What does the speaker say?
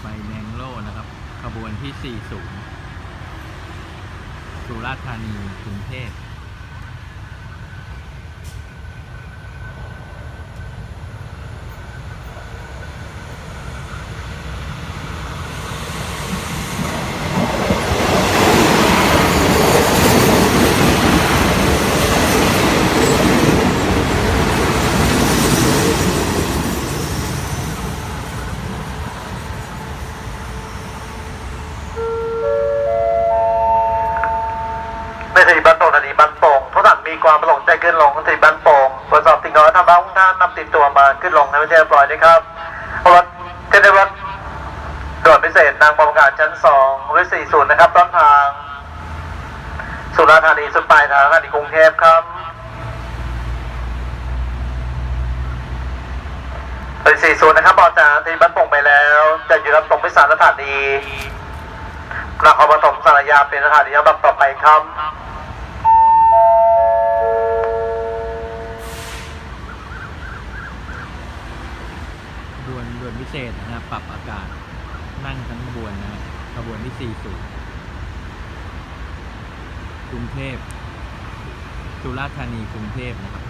ไฟแมงโล่นะครับ ขบวนที่ 40 สุราษฎร์ธานีกรุงเทพ ถานีบ้านโป่งสถานีบ้านโป่งทุกท่านมีความประสงค์ใจขึ้นลงสถานีบ้านโป่งตรวจสอบสิ่งของและทำบ้านของท่านนำติดตัวมาขึ้นลงในประเทศเรียบร้อยนะครับรถเทนเดอร์รถด่วนพิเศษนางบำการชั้นสองวิสี่ศูนย์นะครับต้นทาง สุราษฎร์ธานีสุดปลายทางธานีกรุงเทพครับเป็นสี่ศูนย์นะครับออกจากสถานีบ้านโป่งไปแล้ว จะอยู่รับตรงพิสารสถานีนครปฐมสารยาเป็นสถานีลำดับต่อไปครับ ด่วนด่วนพิเศษนะครับปรับอากาศนั่งทั้งขบวนนะครับขบวนที่ 40 กรุงเทพสุราษฎร์ธานีกรุงเทพนะครับ